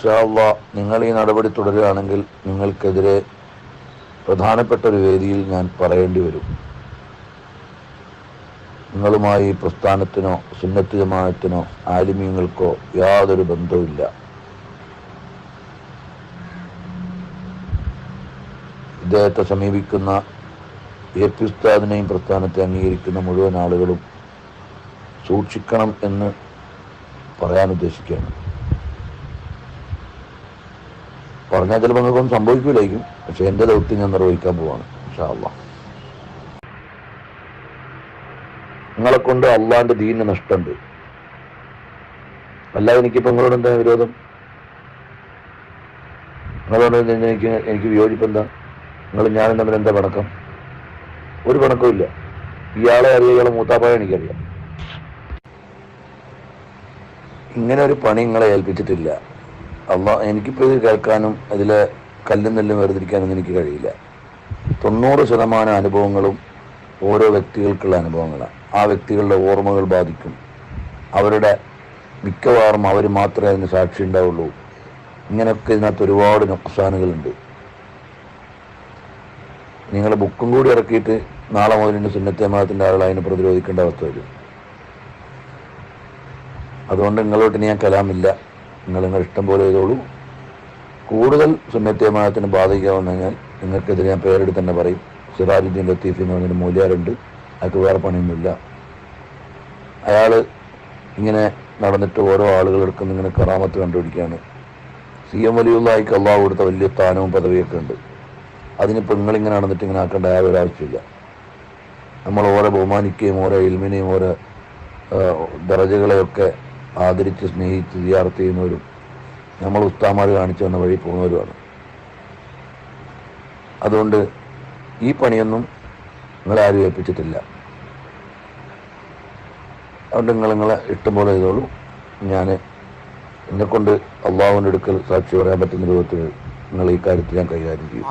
ഷാള്ള നിങ്ങൾ ഈ നടപടി തുടരുകയാണെങ്കിൽ നിങ്ങൾക്കെതിരെ പ്രധാനപ്പെട്ട ഒരു വേദിയിൽ ഞാൻ പറയേണ്ടി വരും. നിങ്ങളുമായി പ്രസ്ഥാനത്തിനോ സുന്നത്ത് ജമാനത്തിനോ ആലിമ്യങ്ങൾക്കോ യാതൊരു ബന്ധവുമില്ല. ഇദ്ദേഹത്തെ സമീപിക്കുന്ന എ പി ഉസ്താദിനെയും പ്രസ്ഥാനത്തെ അംഗീകരിക്കുന്ന മുഴുവൻ ആളുകളും സൂക്ഷിക്കണം എന്ന് പറയാൻ ഉദ്ദേശിക്കുകയാണ്. പറഞ്ഞാൽ ചിലപ്പോൾ നിങ്ങൾക്കൊന്നും സംഭവിക്കില്ലായിരിക്കും പക്ഷെ എന്റെ ദൗത്യം ഞാൻ നിർവഹിക്കാൻ പോവാണ് ഇൻഷാല്ല നിങ്ങളെ കൊണ്ട് അള്ളാന്റെ ദീനിന് നഷ്ടമുണ്ട്. അല്ല എനിക്കിപ്പോൾ നിങ്ങളോട് എന്താ വിരോധം? നിങ്ങളോട് എനിക്ക് എനിക്ക് വിയോജിപ്പ് എന്താ നിങ്ങൾ ഞാനും തമ്മിൽ എന്താ പണക്കം ഒരു പണക്കവും ഇല്ല. ഇയാളെ അറിയ ഇയാളെ മൂത്താപ്പായ എനിക്കറിയാം. ഇങ്ങനെ ഒരു പണി നിങ്ങളെ ഏൽപ്പിച്ചിട്ടില്ല. അല്ല എനിക്കിപ്പോൾ ഇത് കേൾക്കാനും അതിലെ കല്ലും നെല്ലും വേർതിരിക്കാനൊന്നും എനിക്ക് കഴിയില്ല. തൊണ്ണൂറ് ശതമാനം അനുഭവങ്ങളും ഓരോ വ്യക്തികൾക്കുള്ള അനുഭവങ്ങളാണ്. ആ വ്യക്തികളുടെ ഓർമ്മകൾ ബാധിക്കും. അവരുടെ മിക്കവാറും അവർ മാത്രമേ അതിന് സാക്ഷി ഉണ്ടാവുള്ളൂ. ഇങ്ങനെയൊക്കെ ഇതിനകത്ത് ഒരുപാട് നൊക്സാനുകളുണ്ട്. നിങ്ങൾ ബുക്കും കൂടി ഇറക്കിയിട്ട് നാളെ മുതലിന്റെ സുന്നത്തേമാത്തിന്റെ ആളുകൾ അതിനെ പ്രതിരോധിക്കേണ്ട അവസ്ഥ വരും. അതുകൊണ്ട് നിങ്ങളോട്ട് ഞാൻ കലാമില്ല. നിങ്ങൾ നിങ്ങൾ ഇഷ്ടം പോലെ ചെയ്തോളൂ. കൂടുതൽ സുന്നത്യമാനത്തിന് ബാധിക്കാമെന്ന് കഴിഞ്ഞാൽ നിങ്ങൾക്കെതിരെ ഞാൻ പേരെടുത്ത് തന്നെ പറയും. സിറാജുദ്ദീൻ ലത്തീഫ് എന്ന് പറഞ്ഞൊരു മൂല്യാരുണ്ട്. അയാൾക്ക് വേറെ പണിയൊന്നുമില്ല. അയാൾ ഇങ്ങനെ നടന്നിട്ട് ഓരോ ആളുകളെടുക്കുന്ന ഇങ്ങനെ കറാമത്ത് കണ്ടുപിടിക്കുകയാണ്. സി എം വലിയുള്ളായിക്ക് അള്ളാഹു കൊടുത്ത വലിയ സ്ഥാനവും പദവിയൊക്കെ ഉണ്ട്. അതിനിപ്പോൾ നിങ്ങളിങ്ങനെ നടന്നിട്ട് ഇങ്ങനെ ആക്കേണ്ട ഒരു ആവശ്യമില്ല. നമ്മൾ ഓരോ ബഹുമാനിക്കുകയും ഓരോ ഇൽമിനെയും ഓരോ ദറജകളെയൊക്കെ ആദരിച്ച് സ്നേഹിച്ച് സിയാർത്ത് ചെയ്യുന്നവരും നമ്മൾ ഉസ്താമാർ കാണിച്ചു വന്ന വഴി പോകുന്നവരുമാണ്. അതുകൊണ്ട് ഈ പണിയൊന്നും നിങ്ങളാരും ഏൽപ്പിച്ചിട്ടില്ല. അതുകൊണ്ട് നിങ്ങൾ നിങ്ങളെ ഇഷ്ടം പോലെ ചെയ്തോളൂ. ഞാൻ എന്നെക്കൊണ്ട് അള്ളാഹുവിന്റെ അടുക്കൽ സാക്ഷി പറയാൻ പറ്റുന്ന രൂപത്തിൽ നിങ്ങൾ ഈ കാര്യത്തിൽ ഞാൻ കൈകാര്യം ചെയ്യും.